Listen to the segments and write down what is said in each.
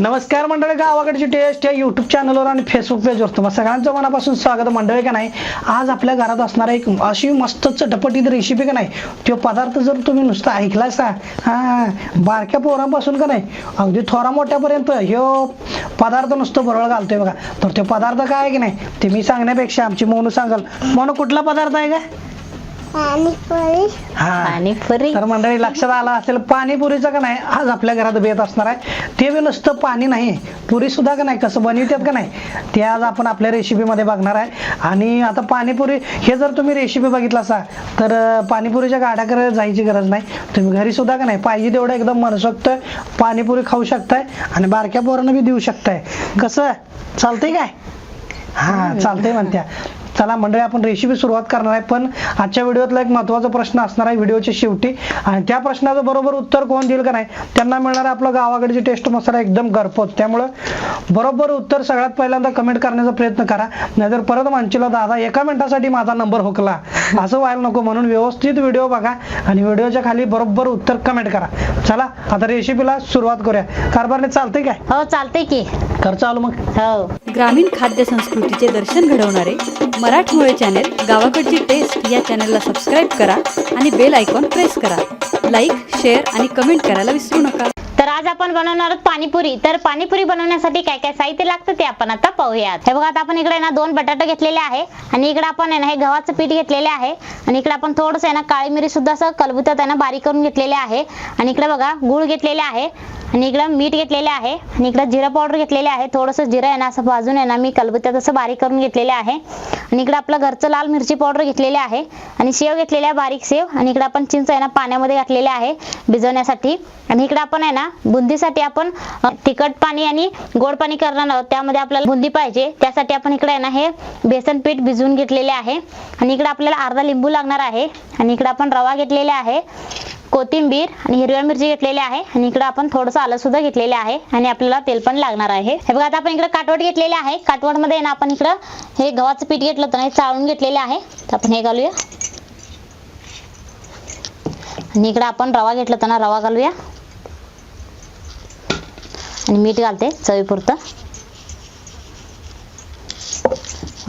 नमस्कार मंडळी गावाकडची टेस्ट या युट्यूब चॅनलवर आणि फेसबुक पेजवर तुम्हाला सगळ्यांचं मनापासून स्वागत मंडळी का नाही? आज आपल्या घरात असणारा एक अशी मस्त चटपटीत रेसिपी का नाही? तो पदार्थ जर तुम्ही नुसतं का हा बारक्या पोरांपासून का नाही? अगदी थोरा मोठ्यापर्यंत ह्यो पदार्थ नुसतं बरोबर घालतोय बघा. तर तो पदार्थ काय आहे की नाही? ते मी सांगण्यापेक्षा आमची मोनू सांगाल. मोनू कुठला पदार्थ आहे का हा. पाणीपुरी. तर मंडळी लक्षात आलं असेल पाणीपुरीचं का नाही? आज आपल्या घरात बेत असणार आहे. ते बी नुसतं पाणी नाही. पुरी सुद्धा का नाही? कसं बनवितात का नाही? ते आज आपण आपल्या रेसिपीमध्ये बघणार आहे. आणि आता पाणीपुरी हे जर तुम्ही रेसिपी बघितला असा तर अं, पाणीपुरीच्या गाड्याकडे जायची गरज नाही. तुम्ही घरी सुद्धा का नाही? पाहिजे तेवढं एकदम मनसोक्त पाणीपुरी खाऊ शकताय आणि बारक्या पोरांना बी देऊ शकताय. कसं? चालतंय काय? हा चालतंय म्हणत्या. चला मंडळी आपण रेसिपी सुरुवात करणार आहे. पण आजच्या व्हिडिओतला एक महत्त्वाचा प्रश्न असणार आहे व्हिडिओच्या शेवटी. आणि त्या प्रश्नाचं बरोबर उत्तर कोण देईल का नाही त्यांना मिळणार आहे आपलं गावाकडची टेस्ट मसाला एकदम घरपोच. त्यामुळं बरोबर उत्तर सगळ्यात पहिल्यांदा कमेंट करण्याचा प्रयत्न करा. नाहीतर परत म्हणशील दादा एका मिनिटासाठी माझा नंबर हुकला. असं व्हायला नको म्हणून व्यवस्थित व्हिडिओ बघा आणि व्हिडिओच्या खाली बरोबर उत्तर कमेंट करा. चला आता रेसिपीला सुरुवात करूया. कारभारने चालतंय काय? हो चालतंय की. तर चालू मग. हो. ग्रामीण खाद्य संस्कृतीचे दर्शन घडवणारे मराठमोळे चॅनेल गावाकडची टेस्ट या चॅनलला सबस्क्राईब करा आणि बेल आयकॉन प्रेस करा. लाईक शेअर आणि कमेंट करायला विसरू नका. तर आज आपण बनवणार आहोत पाणीपुरी. तर पाणीपुरी बनवण्यासाठी काय काय साहित्य लागतं ते आपण आता पाहूयात. हे बघा आता आपण इकडे ना दोन बटाटे घेतलेले आहे आणि इकडे आपण आहे ना हे गव्हाचं पीठ घेतलेले आहे आणि इकडे आपण थोडंसं आहे ना काळी मिरी सुद्धा असं कलबुत्यात आहे ना बारीक करून घेतलेले आहे आणि इकडे बघा गुळ घेतलेले आहे आणि इकडं मीठ घेतलेले आहे. आणि इकडं जिरा पावडर घेतलेले आहे. थोडंसं जिरं आहे ना असं भाजून आहे ना मी कलबत्त्यात असं बारीक करून घेतलेले आहे. आणि इकडं आपलं घरचं लाल मिरची पावडर घेतलेले आहे. आणि शेव घेतलेले आहे बारीक शेव. आणि इकडं आपण चिंच आहे ना पाण्यामध्ये घातलेले आहे भिजवण्यासाठी. आणि इकडं आपण आहे ना बुंदीसाठी आपण तिखट पाणी आणि गोड पाणी करणार आहोत. त्यामध्ये आपल्याला बुंदी पाहिजे. त्यासाठी आपण इकडे आहे ना हे बेसन पीठ भिजवून घेतलेले आहे. आणि इकडे आपल्याला अर्धा लिंबू लागणार आहे. आणि इकडे आपण रवा घेतलेला आहे. कोथिंबीर आणि हिरव्या मिरची घेतलेली आहे आणि इकडे आपण थोडंसं आलं सुद्धा घेतलेले आहे आणि आपल्याला तेल पण लागणार आहे. हे बघा आता आपण इकडे काटवट घेतलेले आहे. काटवटमध्ये ना आपण इकडं हे गव्हाचं पीठ घेतलं होतं ना हे चाळून घेतलेले आहे. तर आपण हे घालूया. आणि इकडे आपण रवा घेतला होता ना रवा घालूया. आणि मीठ घालते चवीपुरतं.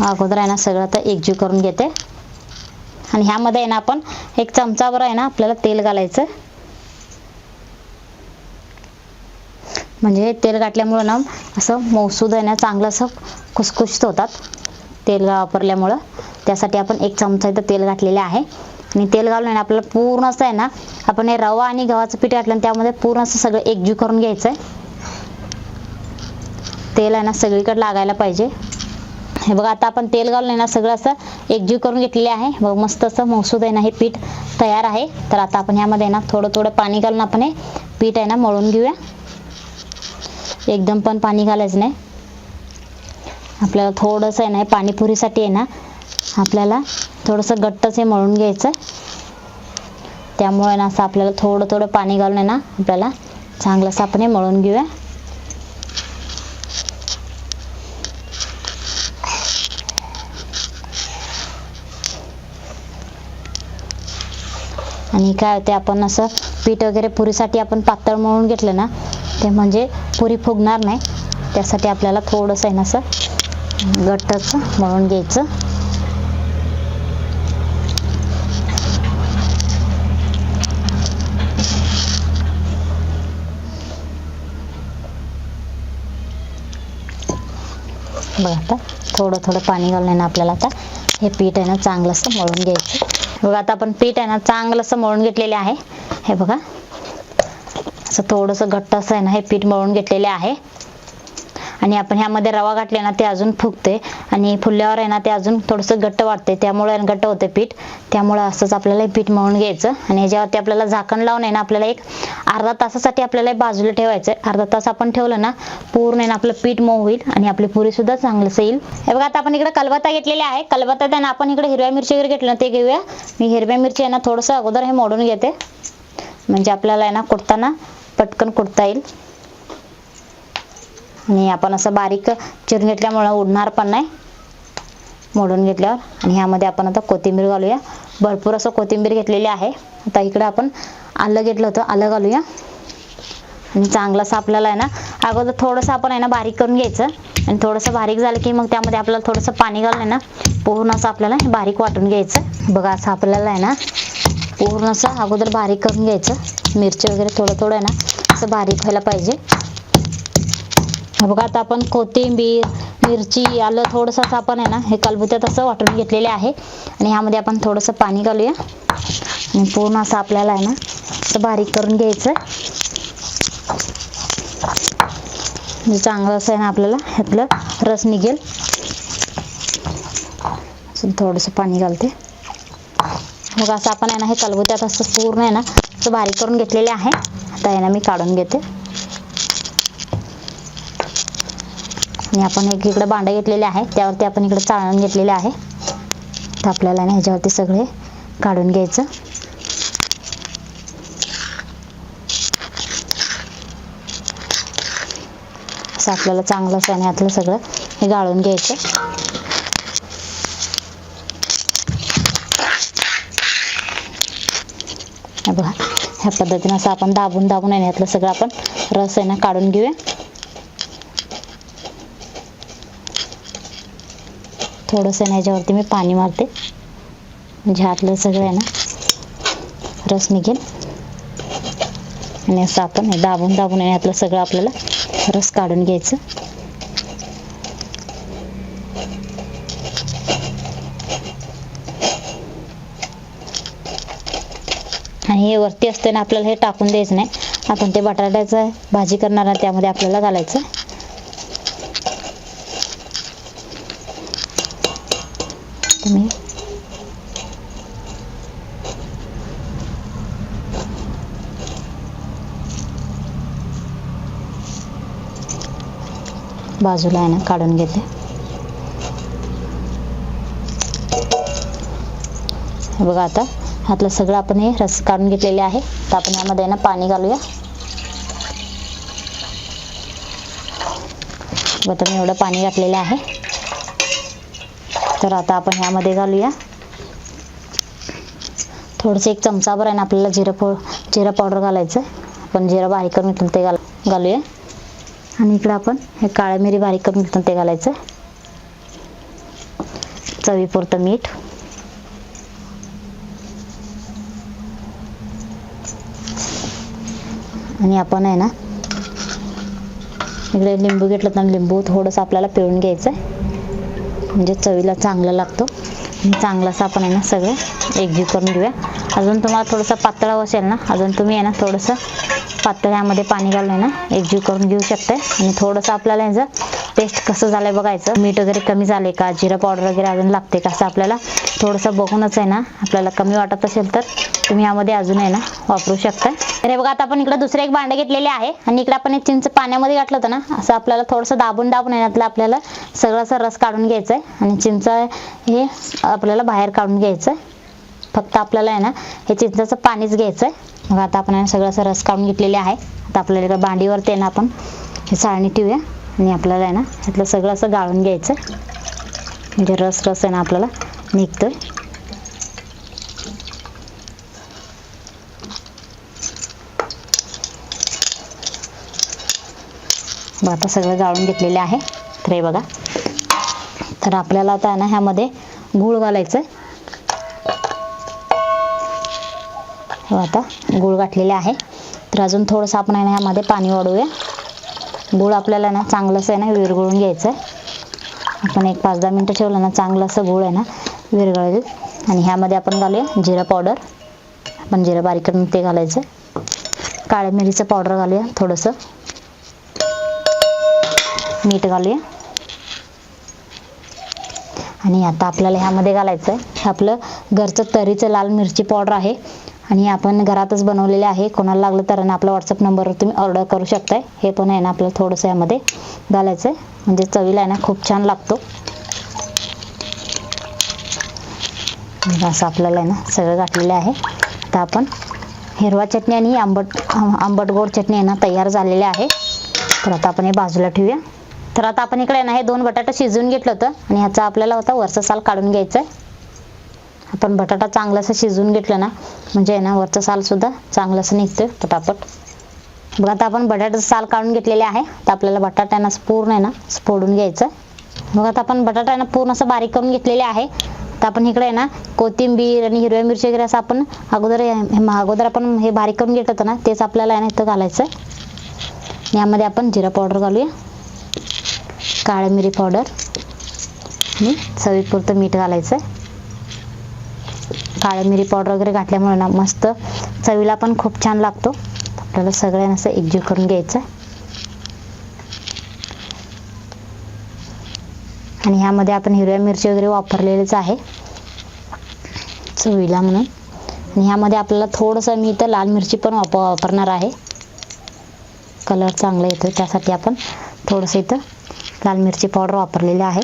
अगोदर आहे ना सगळं आता एकजीव करून घेते. आणि ह्यामध्ये आहे ना आपण एक चमचाभर आहे ना आपल्याला तेल घालायचं. म्हणजे तेल घातल्यामुळं ना असं मौसूद आहे ना चांगलं असं खुसखुशीत होतात तेल वापरल्यामुळं. त्यासाठी आपण एक चमचा इथं तेल घातलेले आहे. आणि तेल घालून आहे ना आपल्याला पूर्ण असं आहे ना आपण हे रवा आणि गव्हाचं पीठ घातलं आणि त्यामध्ये पूर्ण असं सगळं एकजीव करून घ्यायचं आहे. तेल आहे ना सगळीकडे लागायला पाहिजे. हे बघा आता आपण तेल घालून आहे ना सगळं असं एकजीव करून घेतलेले आहे. बघ मस्त असं मौसूद आहे ना हे पीठ तयार आहे. तर आता आपण ह्यामध्ये आहे ना थोडं थोडं पाणी घालून आपण हे पीठ आहे ना मळून घेऊया. एकदम पण पाणी घालायचं नाही. आपल्याला थोडंसं आहे ना हे पाणीपुरीसाठी आहे ना आपल्याला थोडंसं घट्टच हे मळून घ्यायचं. त्यामुळे ना असं आपल्याला थोडं थोडं पाणी घालून आहे ना आपल्याला चांगलं असं आपण हे मळून घेऊया. आणि काय होते आपण असं पीठ वगैरे पुरीसाठी आपण पातळ मळून घेतलं ना ते म्हणजे पुरी फुगणार नाही. त्यासाठी आपल्याला थोडंसं आहे ना असं घट्टच मळून घ्यायचं. बघा आता थोडं थोडं पाणी घालून आहे ना आपल्याला आता हे पीठ आहे ना चांगलं असं मळून घ्यायचं. बघा आता आपण पीठ आहे ना चांगलं असं मळून घेतलेले आहे. हे बघा. असं थोडंसं घट्ट असं आहे ना हे पीठ मळून घेतलेले आहे. आणि आपण ह्यामध्ये रवा घातले ना ते अजून फुगते. आणि फुलल्यावर आहे ना ते अजून थोडंसं घट्ट वाटते त्यामुळे घट्ट होते पीठ. त्यामुळे असंच आपल्याला पीठ मळून घ्यायचं. आणि ह्याच्यावरती आपल्याला झाकण लावून आहे ना आपल्याला एक अर्धा तासासाठी आपल्याला बाजूला ठेवायचं अर्धा तास आपण ठेवलं ना पूर्ण आहे ना आपलं पीठ मऊ होईल. आणि आपली पुरी सुद्धा चांगलंच येईल. हे बघा आता आपण इकडे कलबत्ता घेतलेली आहे. कलबत्ता आहे आपण इकडे हिरव्या मिरची वगैरे घेतलं ना ते घेऊया. मी हिरव्या मिरची आहे ना थोडंसं अगोदर हे मोडून घेते. म्हणजे आपल्याला आहे ना कुडताना पटकन कुडता येईल. आणि आपण असं बारीक चिरून घेतल्यामुळं उडणार पण नाही. मोडून घेतल्यावर. आणि ह्यामध्ये आपण आता कोथिंबीर घालूया. भरपूर असं कोथिंबीर घेतलेली आहे. आता इकडे आपण आलं घेतलं होतं. आलं घालूया. आणि चांगलंसं आपल्याला आहे ना अगोदर थोडंसं आपण आहे ना बारीक करून घ्यायचं. आणि थोडंसं बारीक झालं की मग त्यामध्ये आपल्याला थोडंसं पाणी घालून आहे ना पूर्ण असं आपल्याला बारीक वाटून घ्यायचं. बघा असं आपल्याला आहे ना पूर्ण असं अगोदर बारीक करून घ्यायचं. मिरची वगैरे थोडं थोडं आहे ना असं बारीक व्हायला पाहिजे. बघा आता आपण कोथिंबीर मिरची आलं थोडंसं असं आपण आहे ना हे कलबुत्यात असं वाटून घेतलेले आहे. आणि ह्यामध्ये आपण थोडंसं पाणी घालूया. आणि पूर्ण असं आपल्याला आहे ना असं बारीक करून घ्यायचं म्हणजे चांगलं असं आहे ना आपल्याला ह्यातलं रस निघेल. थोडंसं पाणी घालते. मग असं आपण आहे ना हे कलबुत्यात असं पूर्ण आहे ना असं बारीक करून घेतलेले आहे. आता आहे ना मी काढून घेते. आणि आपण एक इकडं भांडं घेतलेले आहे त्यावरती आपण इकडं चाळण घेतलेले आहे. तर आपल्याला ह्याच्यावरती सगळे काढून घ्यायचं. असं आपल्याला चांगलं असं आणि यातलं सगळं हे गाळून घ्यायचं. बघा ह्या पद्धतीनं असं आपण दाबून दाबून आहे यातलं सगळं आपण रस आहे ना काढून घेऊया. थोडंसं ना ह्याच्यावरती मी पाणी मारते. म्हणजे आतलं सगळं आहे ना. रस निघेल. आणि असं आपण दाबून दाबून आणि यातलं सगळं आपल्याला रस काढून घ्यायचं. आणि हे वरती असते ना आपल्याला हे टाकून द्यायचं नाही. आपण ते बटाट्याचं भाजी करणार आहे त्यामध्ये आपल्याला घालायचं तुम्ही बाजूला आहे ना काढून घेते. बघा आता ह्यातलं सगळं आपण हे रस काढून घेतलेले आहे. तर आपण यामध्ये ना पाणी घालूया. बघा मी एवढं पाणी घातलेलं आहे. तर आता आपण ह्यामध्ये घालूया. थोडंसं एक चमचाभर आहे ना आपल्याला जिरं पो जिरं पावडर घालायचं. आपण जिरं बारीक करून ते घाल घालूया. आणि इकडं आपण हे काळ्या मिरी बारीक करून घेतलं ते घालायचं. चवीपुरतं मीठ. आणि आपण आहे ना इकडे लिंबू घेतलं तर लिंबू थोडंसं आपल्याला पिळून घ्यायचं आहे म्हणजे चवीला चांगलं लागतो. आणि चांगलासा आपण आहे ना सगळं एकजीव करून घेऊया. अजून तुम्हाला थोडंसं पातळ असेल ना अजून तुम्ही आहे ना थोडंसं पातळ यामध्ये पाणी घालून आहे ना एकजीव करून घेऊ शकते आणि थोडंसं आपल्याला याचं टेस्ट कसं झालंय बघायचं. मीठ वगैरे कमी झाले का? जिरा पावडर वगैरे अजून लागते का असं आपल्याला थोडंसं बघूनच आहे ना आपल्याला कमी वाटत असेल तर तुम्ही यामध्ये अजून आहे ना वापरू शकता तर हे बघा आता आपण इकडे दुसरे एक भांडे घेतलेले आहे. आणि इकडे आपण हे चिंच पाण्यामध्ये घातलं होतं ना असं आपल्याला थोडंसं दाबून दाबून आहे आपल्याला सगळं असं रस काढून घ्यायचं आहे आणि चिंच हे आपल्याला बाहेर काढून घ्यायचं आहे फक्त आपल्याला आहे ना हे चिंचाचं पाणीच घ्यायचं आहे मग आता आपण आहे ना सगळं असं रस काढून घेतलेले आहे. आता आपल्याला इकडे भांडीवरती आहे ना आपण हे चाळणी ठेवूया. आणि आपल्याला आहे ना ह्यातलं सगळं असं गाळून घ्यायचं. म्हणजे रस रस आहे ना आपल्याला निघतोय. आता सगळं गाळून घेतलेले आहे. तर हे बघा. तर आपल्याला आता आहे ना ह्यामध्ये गूळ घालायचं आहे आता गूळ गाठलेले आहे. तर अजून थोडंसं आपण आहे ना ह्यामध्ये पाणी वाढवूया. गूळ आपल्याला ना चांगलंसं आहे ना विरघळून घ्यायचं आहे आपण एक पाच दहा मिनटं ठेवलं ना चांगलं असं गूळ आहे ना विरघळेल. आणि ह्यामध्ये आपण घालूया जिरं पावडर. आपण जिरं बारीक करून ते घालायचं. काळ्या मिरीचं पावडर घालूया थोडंसं. मीठ घालूया. आणि आता आपल्याला ह्यामध्ये घालायचं आहे हे आपलं घरचं तरीचं लाल मिरची पावडर आहे. आणि आपण घरातच बनवलेले आहे. कोणाला लागलं तर आणि आपला व्हॉट्सअप नंबरवर तुम्ही ऑर्डर करू शकताय. हे पण आहे ना आपल्याला थोडंसं यामध्ये घालायचं आहे म्हणजे चवीला आहे ना खूप छान लागतो. असं आपल्याला आहे ना सगळं घातलेलं आहे. आता आपण हिरवा चटणी आणि आंबट आंबट गोड चटणी आहे ना तयार झालेली आहे. तर आता आपण हे बाजूला ठेवूया. तर आता आपण इकडे आहे ना हे दोन बटाटा शिजवून घेतलं होतं. आणि ह्याचा आपल्याला होता वरचा साल काढून घ्यायचा आहे आपण बटाटा चांगलासा शिजवून घेतलं ना म्हणजे आहे ना वरचं साल सुद्धा चांगलासा निघतोय पटापट. बघा आता आपण बटाट्याचं साल काढून घेतलेले आहे तर आपल्याला बटाट्यानं पूर्ण आहे ना फोडून घ्यायचं. बघा आता आपण बटाटा ना पूर्ण असं बारीक करून घेतलेले आहे. तर आपण इकडे आहे ना कोथिंबीर आणि हिरव्या मिरची वगैरे असं आपण अगोदर अगोदर आपण हे बारीक करून घेत होतो ना तेच आपल्याला आहे ना इथं घालायचं यामध्ये आपण जिरा पावडर घालूया. काळी मिरी पावडर. आणि चवीपुरतं मीठ घालायचं आहे. काळी मिरी पावडर वगैरे घातल्यामुळे ना मस्त चवीला पण खूप छान लागतो. आपल्याला सगळ्यांना असं एकजीव करून घ्यायचं आहे. आणि ह्यामध्ये आपण हिरव्या मिरची वगैरे वापरलेलीच आहे. चवीला म्हणून. आणि ह्यामध्ये आपल्याला थोडंसं मी इथं लाल मिरची पण वाप वापरणार आहे. कलर चांगला येतो त्यासाठी आपण थोडंसं इथं लाल मिरची पावडर वापरलेली आहे.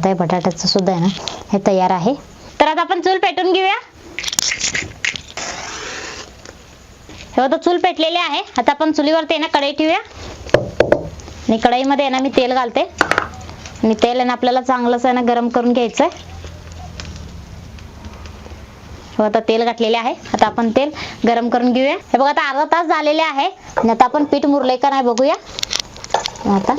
आता हे बटाट्याचं सुद्धा आहे ना हे तयार आहे. तर आता आपण चूल पेटून घेऊया. हे होतं चूल पेटलेले आहे. आता आपण चुलीवरती आहे ना कढई ठेवूया. आणि कढईमध्ये आहे ना मी तेल घालते. आणि तेल आहे ना आपल्याला चांगलंच आहे ना गरम करून घ्यायचं आहे हो आता तेल घातलेले आहे. आता आपण तेल गरम करून घेऊया. हे बघा आता अर्धा तास झालेले आहे. आणि आता आपण पीठ मुरले का नाही बघूया. आता.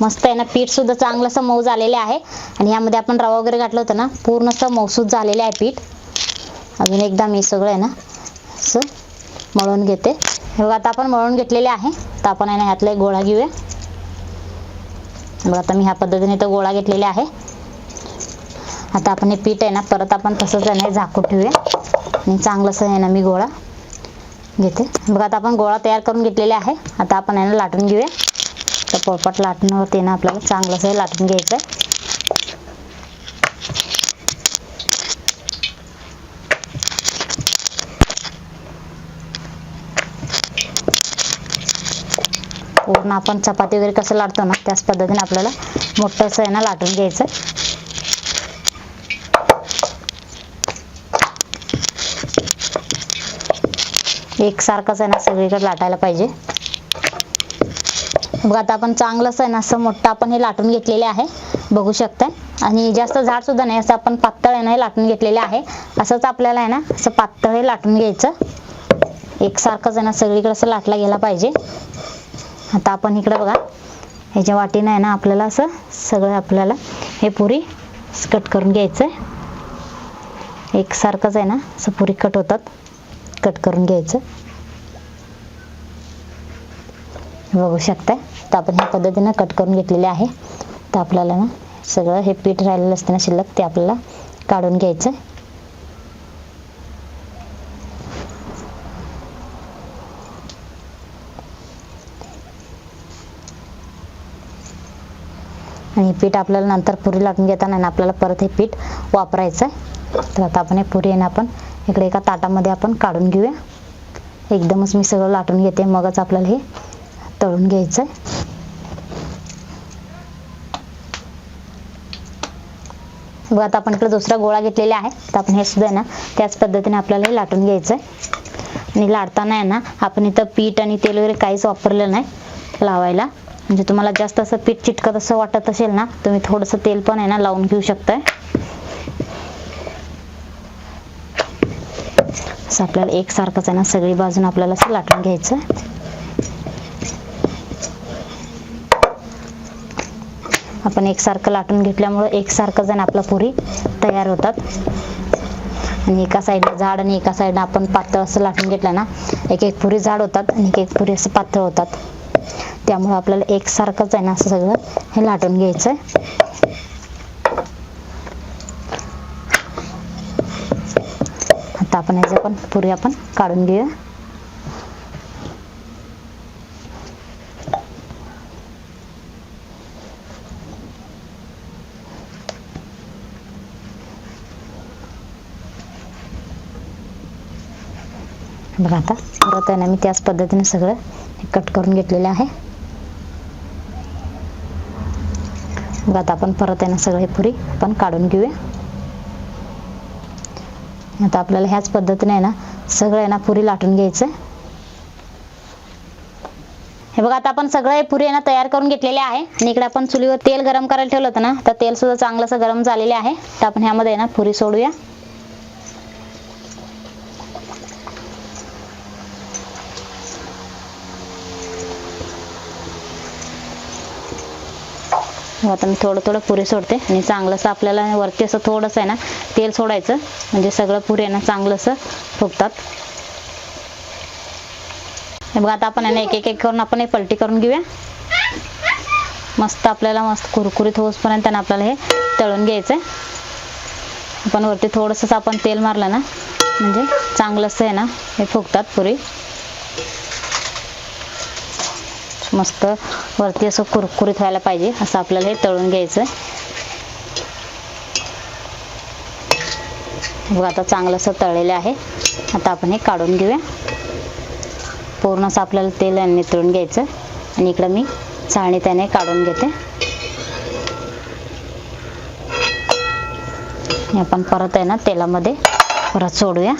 मस्त आहे ना पीठ सुद्धा चांगलं असं मऊ झालेले आहे. आणि यामध्ये आपण रवा वगैरे घातलं होतं ना पूर्ण असं मऊसूद झालेलं आहे पीठ. अजून एकदा मी सगळं आहे ना असं मळून घेते. हे बघा आता आपण मळून घेतलेले आहे. तर आपण आहे ना ह्यातला एक गोळा घेऊया. बघा आता मी ह्या पद्धतीने तो गोळा घेतलेला आहे. आता आपण हे पीठ आहे ना परत आपण तसंच आहे ना झाकून ठेवूया. आणि चांगलंसं आहे ना मी गोळा घेते. बघा आता आपण गोळा तयार करून घेतलेला आहे. आता आपण आहे ना लाटून घेऊया. तर पोळपाट लाटण्यावरती ना आपल्याला चांगलंच हे लाटून घ्यायचं आहे पूर्ण आपण चपाती वगैरे कसं लाटतो ना त्याच पद्धतीने आपल्याला मोठं असं आहे ना लाटून घ्यायचं एकसारखंच आहे ना सगळीकडे लाटायला पाहिजे. मग आता आपण चांगलंच आहे ना असं मोठं आपण हे लाटून घेतलेले आहे. बघू शकताय. आणि जास्त झाड सुद्धा नाही असं आपण पातळ आहे ना हे लाटून घेतलेले आहे. असंच आपल्याला आहे ना असं पातळ हे लाटून घ्यायचं. एकसारखंच आहे ना सगळीकडे असं लाटला गेला पाहिजे. आता आपण इकडं बघा ह्याच्या वाटीनं आहे ना आपल्याला असं सगळं आपल्याला हे पुरी कट करून घ्यायचं आहे एकसारखंच आहे ना असं पुरी कट होतात कट करून घ्यायचं. बघू शकताय. तर आपण ह्या पद्धतीनं कट करून घेतलेले आहे. तर आपल्याला ना सगळं हे पीठ राहिलेलं असतं ना शिल्लक ते आपल्याला काढून घ्यायचं आणि पीठ आपल्याला नंतर पुरी लाटून घेताना ना आपल्याला परत हे पीठ वापरायचं आहे तर आता आपण हे पुरी आहे ना आपण इकडे एका ताटामध्ये आपण काढून घेऊया. एकदमच मी सगळं लाटून घेते. मगच आपल्याला हे तळून घ्यायचं आहे बघा आता आपण इकडे दुसरा गोळा घेतलेला आहे. तर आपण हे सुद्धा आहे ना त्याच पद्धतीने आपल्याला हे लाटून घ्यायचं आहे आणि लाटताना आहे ना आपण इथं पीठ आणि तेल वगैरे काहीच वापरलं नाही लावायला. म्हणजे तुम्हाला जास्त असं पीठ चिटकत असं वाटत असेल ना तुम्ही थोडंसं तेल पण आहे ना लावून घेऊ शकताय. असं आपल्याला एकसारखंच आहे ना सगळी बाजून आपल्याला असं लाटून घ्यायचं आपण एकसारखं लाटून घेतल्यामुळं एकसारखं जण आपला पुरी तयार होतात. आणि एका साईडला झाड आणि एका साईडला आपण पातळ असं लाटून घेतलं ना एक एक पुरी झाड होतात आणि एक एक पुरी असं पातळ होतात. त्यामुळे आपल्याला एकसारखंच आहे ना असं सगळं हे लाटून घ्यायचं आता आपण याचं पण पुरी आपण काढून घेऊया. बघा आता परत आहे ना मी त्याच पद्धतीने सगळं कट करून घेतलेलं आहे. बघा आता आपण परत आहे ना सगळं हे पुरी आपण काढून घेऊया. आता आपल्याला ह्याच पद्धतीने आहे ना सगळं आहे ना पुरी लाटून घ्यायचं हे बघा आता आपण सगळं हे पुरी आहे ना तयार करून घेतलेले आहे. आणि इकडे आपण चुलीवर तेल गरम करायला ठेवलं होतं ना तर तेल सुद्धा चांगलंसं गरम झालेले आहे. तर आपण ह्यामध्ये आहे ना पुरी सोडूया. हो, आता मी थोडं थोडं पुरी सोडते. आणि चांगलंसं आपल्याला वरती असं थोडंसं आहे ना तेल सोडायचं. म्हणजे सगळं पुरी आहे ना चांगलंसं फुगतात. हे बघा आता आपण आहे ना एक एक एक करून आपण हे पलटी करून घेऊया. मस्त आपल्याला मस्त कुरकुरीत होसपर्यंत त्यांना आपल्याला हे तळून घ्यायचं आहे आपण वरती थोडंसंच आपण तेल मारलं ना म्हणजे चांगलंसं आहे ना हे फुगतात पुरी. मस्त वरती असं कुरकुरीत व्हायला पाहिजे असं आपल्याला हे तळून घ्यायचं बघा आता चांगलं असं तळलेलं आहे. आता आपण हे काढून घेऊया. पूर्ण असं आपल्याला तेल नितळून घ्यायचं. आणि इकडं मी चाळणी त्याने काढून घेते. हे आपण परत आहे ना तेलामध्ये परत सोडूया.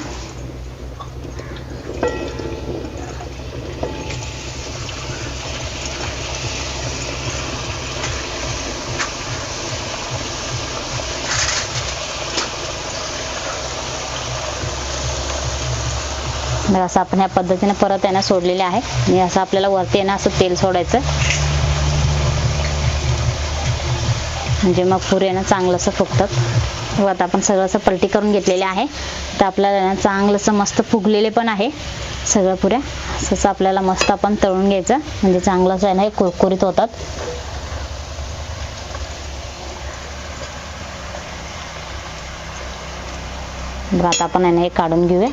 तर असं आपण ह्या पद्धतीने परत यांना सोडलेले आहे. आणि असं आपल्याला वरती येणं असं तेल सोडायचं. म्हणजे मग पुरे ना चांगलं असं फुगतात. व आता आपण सगळं असं पलटी करून घेतलेले आहे. तर आपल्याला चांगलंसं मस्त फुगलेले पण आहे. सगळं पुऱ्या. तसं आपल्याला मस्त आपण तळून घ्यायचं. म्हणजे चांगलं असं आहे ना हे कुरकुरीत होतात. आता आपण आहे हे काढून घेऊया.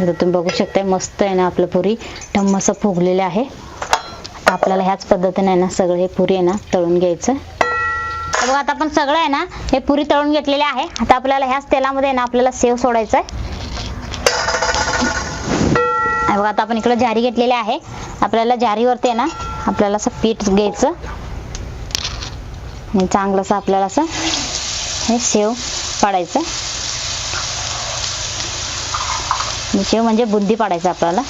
तर तुम्ही बघू शकताय मस्त आहे ना आपलं पुरी. ठम्म असं फुगलेलं आहे. आता आपल्याला ह्याच पद्धतीने आहे ना सगळं हे पुरी आहे ना तळून घ्यायचं. बघा आता आपण सगळं आहे ना हे पुरी तळून घेतलेले आहे. आता आपल्याला ह्याच तेलामध्ये आहे ना आपल्याला सेव सोडायचं आहे बघा आता आपण इकडं जारी घेतलेली आहे. आपल्याला जारीवरती आहे ना आपल्याला असं पीठ घ्यायचं. आणि चांगलं असं आपल्याला असं हे सेव पाडायचं. शेव म्हणजे बुंदी पाडायचं आपल्याला.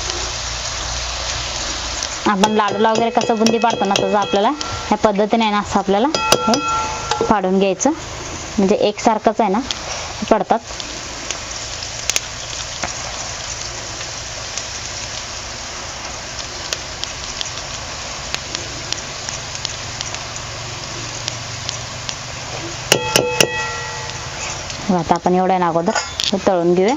आपण लाडूला वगैरे कसं बुंदी पाडतो ना तसं आपल्याला ह्या पद्धतीने आहे ना असं आपल्याला हे पाडून घ्यायचं. म्हणजे एकसारखंच आहे ना पडतात. आता आपण एवढ्या ना अगोदर हे तळून घेऊया.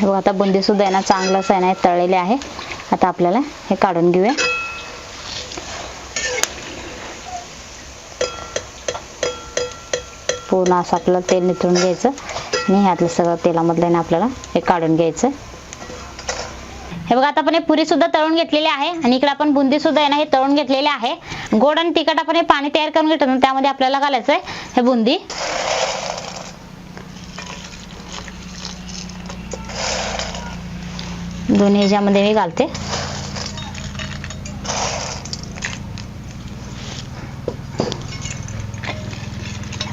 हे बघा आता बुंदी सुद्धा आहे ना चांगलंच आहे ना हे तळलेले आहे. आता आपल्याला हे काढून घेऊया. पूर्ण असं आपल्याला तेल निथळून घ्यायचं. आणि ह्यातलं सगळं तेलामधलं आहे ना आपल्याला हे काढून घ्यायचं. हे बघा आता आपण हे पुरी सुद्धा तळून घेतलेली आहे. आणि इकडे आपण बुंदी सुद्धा आहे ना हे तळून घेतलेले आहे. गोड आणि तिखट आपण हे पाणी तयार करून घेतो ना त्यामध्ये आपल्याला घालायचं आहे हे बुंदी. दोन्ही ह्याच्यामध्ये मी घालते.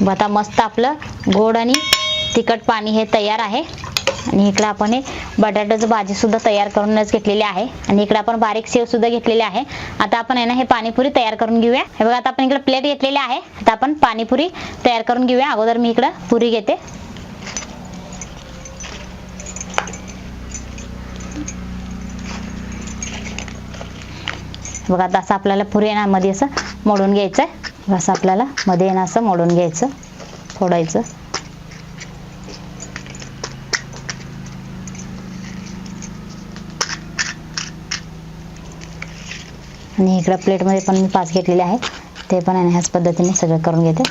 बघ आता मस्त आपलं गोड आणि तिखट पाणी हे तयार आहे. आणि इकडे आपण हे बटाट्याचं भाजी सुद्धा तयार करूनच घेतलेली आहे. आणि इकडे आपण बारीक सेव सुद्धा घेतलेले आहे. आता आपण आहे ना हे पाणीपुरी तयार करून घेऊया. हे बघा आता आपण इकडे प्लेट घेतलेली आहे. आता आपण पाणीपुरी तयार करून घेऊया. अगोदर मी इकडं पुरी घेते. बघा आता असं आपल्याला पुरे येणार मध्ये असं मोडून घ्यायचं आहे असं आपल्याला मध्ये येणं असं मोडून घ्यायचं. फोडायचं. आणि इकडं प्लेटमध्ये पण मी पाच घेतलेले आहे ते पण आणि ह्याच पद्धतीने सगळं करून घेते.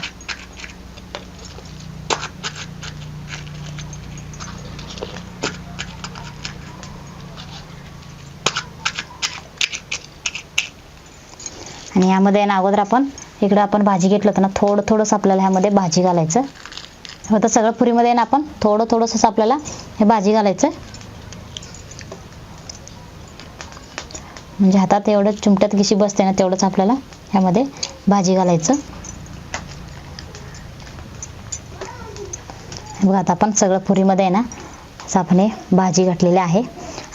आणि यामध्ये ना अगोदर आपण इकडं आपण भाजी घेतलं होतं ना थोडं थोडंसं आपल्याला ह्यामध्ये भाजी घालायचं. आता सगळं पुरीमध्ये ना आपण थोडं थोडंसं आपल्याला हे भाजी घालायचं म्हणजे हातात एवढं चिमट्यात गिशी बसते ना तेवढंच आपल्याला ह्यामध्ये भाजी घालायचं. बघा आता आपण सगळं पुरीमध्ये आहे ना असं आपण भाजी घातलेली आहे.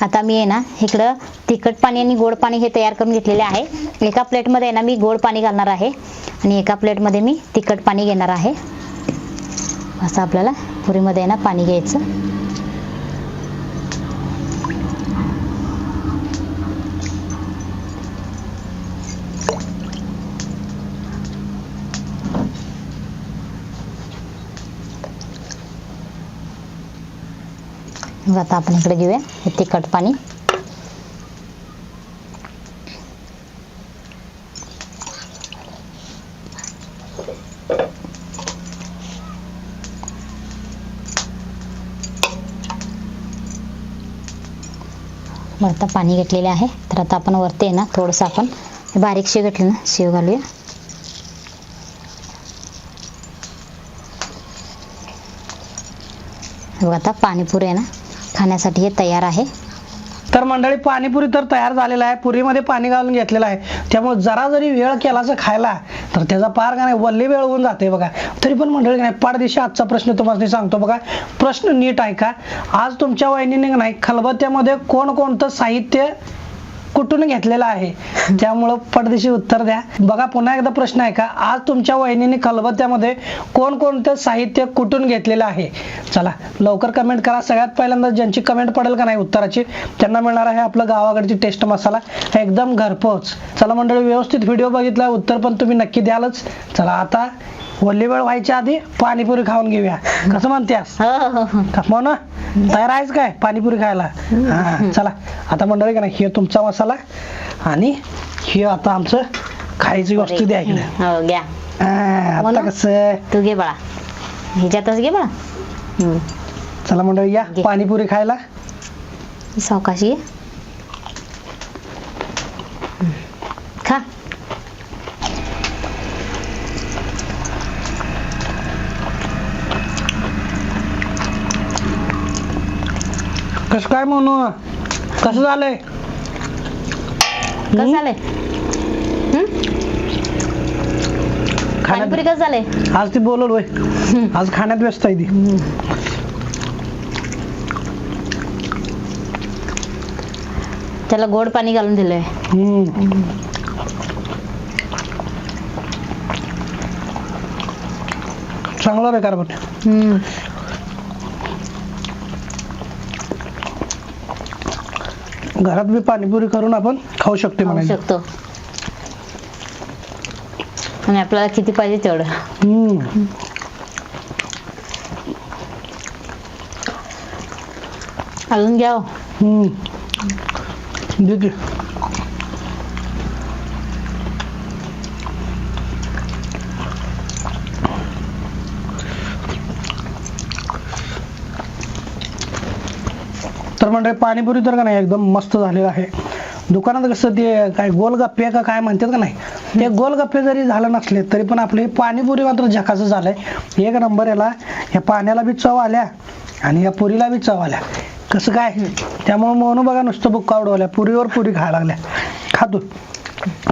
आता मी आहे ना इकडं तिखट पाणी आणि गोड पाणी हे तयार करून घेतलेले आहे. एका प्लेटमध्ये आहे ना मी गोड पाणी घालणार आहे. आणि एका प्लेटमध्ये मी तिखट पाणी घेणार आहे. असं आपल्याला पुरीमध्ये आहे ना पाणी घ्यायचं. मग आता आपण इकडे घेऊया. हे तिखट पाणी. मग आता पाणी घेतलेले आहे. तर आता आपण वरती आहे ना थोडंसं आपण बारीक शेव घेतले ना शेव घालूया. बघा आता पाणीपुरी आहे ना. खाण्यासाठी हे तयार आहे. तर मंडळी पाणीपुरी तर तयार झालेला आहे. पुरीमध्ये पाणी घालून घेतलेलं आहे. त्यामुळे जरा जरी वेळ केला असं खायला तर त्याचा पार का नाही वल्ली वेळ होऊन जाते बघा. तरी पण मंडळी नाही पाडदिशी आजचा प्रश्न तुम्हाला सांगतो बघा. प्रश्न नीट ऐका. आज तुमच्या वहिनीने नाही खलबत्त्यामध्ये कोणकोणतं साहित्य कुठून घेतलेलं आहे? त्यामुळं पडदेशी उत्तर द्या. बघा पुन्हा एकदा प्रश्न आहे का? आज तुमच्या वहिनीने खलबत्त्यामध्ये कोणकोणतं साहित्य कुठून घेतलेलं आहे? चला लवकर कमेंट करा. सगळ्यात पहिल्यांदा ज्यांची कमेंट पडेल का नाही उत्तराची त्यांना मिळणार आहे आपलं गावाकडची टेस्ट मसाला. एकदम घरपोच. चला मंडळी व्यवस्थित व्हिडिओ बघितला उत्तर पण तुम्ही नक्की द्यालच. चला आता वेळ व्हायच्या आधी पाणीपुरी खाऊन घेऊया. कसं म्हणत्यास हो हो हो. का म्हणू तयार आहेस काय पाणीपुरी खायला? हा चला. आता मंडळी का नाही हे तुमचा मसाला आणि हे आता आमचं खायची वस्तू द्या इकडे. हो घ्या. हा, आता? कसं? तू घे बाळा. ह्याच्यातच घे बाळा. हम्म. चला मंडळी या घे. पाणीपुरी खायला. सावकाशी हम्म. खा. कसं काय म्हणू? कसं झालंय? कसं झालंय? पाणीपुरी खाण्यात कसं झालंय? आज ती बोलल होय. आज खाण्यात व्यस्त आहे ती. त्याला गोड पाणी घालून दिलंय. हम्म. चांगला बेकार पण हम्म. घरात बी पाणीपुरी करून आपण खाऊ शकते खाऊ म्हणायचं शकतो आणि आपल्याला किती पाहिजे तेवढं हम्म. अजून घ्या हो. हम्म. दे दे. तर पाणीपुरी तर का नाही एकदम मस्त झालेलं आहे. दुकानात कसं ते काय गोलगप्पे का काय म्हणतात का नाही ते गोलगप्पे जरी झालं नसले तरी पण आपली पाणीपुरी मात्र झकाचं झालंय. एक नंबर याला या पाण्याला बी चव आल्या आणि या पुरीला बी चव आल्या. कसं काय? त्यामुळे म्हणून बघा नुसतं बुक्का उडवल्या पुरीवर पुरी खायला लागल्या. खातो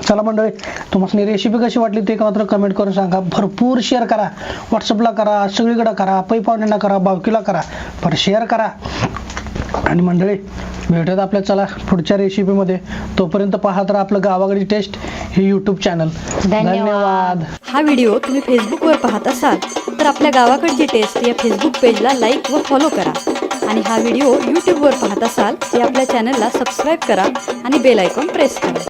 चला मंडळी तुम्हाला रेसिपी कशी वाटली ते मात्र कमेंट करून सांगा. भरपूर शेअर करा. व्हॉट्सअपला करा सगळीकडे करा पै पाहुण्यांना करा बावकीला करा. पर शेअर करा. आणि मंडळी भेटत आपल्या चला पुढच्या रेसिपीमध्ये तोपर्यंत पाहत राहा आपलं गावाकडची टेस्ट हे यूट्यूब चॅनल धन्यवाद. हा व्हिडिओ तुम्ही फेसबुकवर पाहत असाल तर आपल्या गावाकडची टेस्ट या फेसबुक पेजला लाईक व फॉलो करा. आणि हा व्हिडिओ यूट्यूबवर पाहत असाल तर आपल्या चॅनलला सबस्क्राईब करा आणि बेल आयकॉन प्रेस करा.